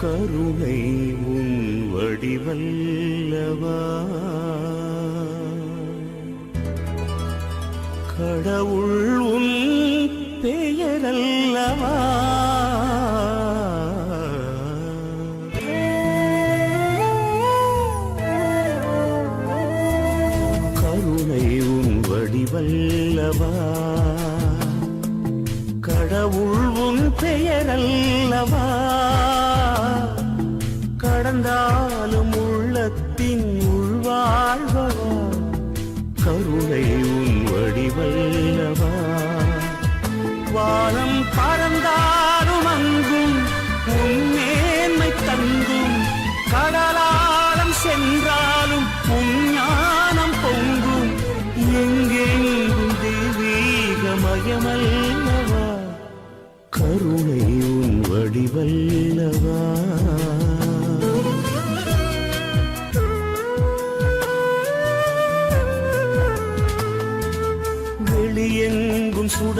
கருணை உன் வடிவல்லவா? கடவுள் உன் பெயரல்லவா? கருணை உன் வடிவல்லவா? கடவுள் உன் பெயரல்லவா? கடந்தாலும் உள்ளத்தின் உள்வாழ்வவா கருணை உன் வடிவல்லவா? வானம் பறந்தாலும்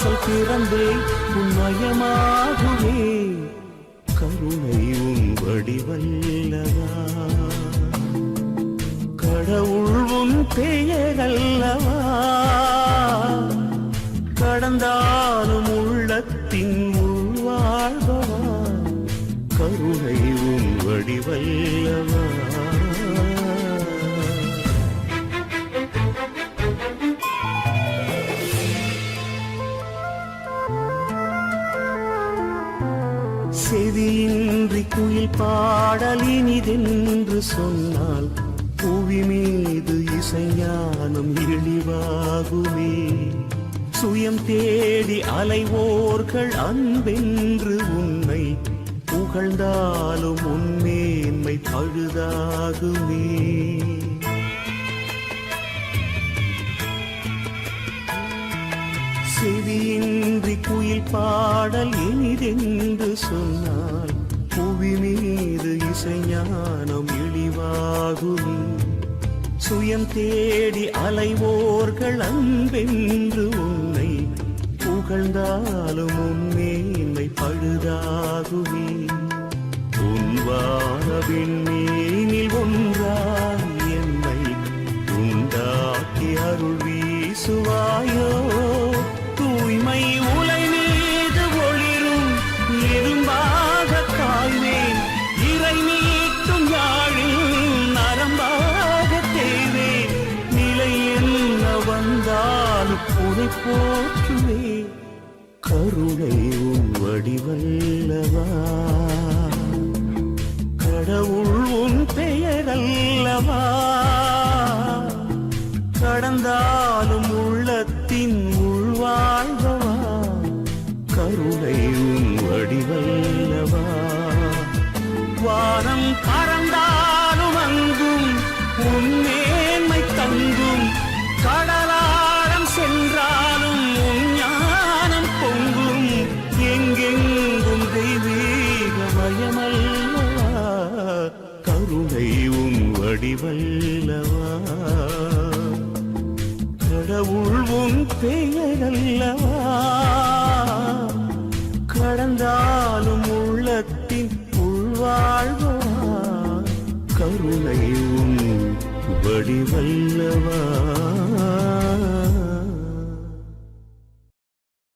வாசல் திறந்தே உன்மயமாகுமே கருணை உன் வடிவல்லவா? கடவுள் உன் பெயரல்லவா? கடந்தாலும் உள்ளத்தின் உள்வாழ்வா கருணை உன் வடிவல்லவா? செவியின்றி குயில் பாடலினிதென்று சொன்னால் புவி மீது இசைஞானம் இழிவாகுமே. சுயம் தேடி அலைவோர்கள் அன்பென்று உன்னை புகழ்ந்தாலும் உன்மேன்மை பழுதாகுமே. செவியின்றி குயில் பாடல் இனிதென்று சொன்னால் புவி மீது இசைஞானம் இழிவாகும். சுயம் தேடி அலைவோர்கள் அன்பென்று உன்னை புகழ்ந்தாலும் உன்மேன்மை பழுதாகுமே. உன்வானவின் மீனில் போற்றுவே கருணை உன் வடிவல்லவா? கடவுள் உன் பெயரல்லவா? கடந்தாலும் உள்ளத்தின் உள்வாழ்வவா கருணை உன் வடிவல்லவா? வானம் கர கடவுள் உன் பெயரல்லவா கடந்தாலும் உள்ளத்தின் உள்வாழ்வா? கருணை உன் வடிவல்லவா?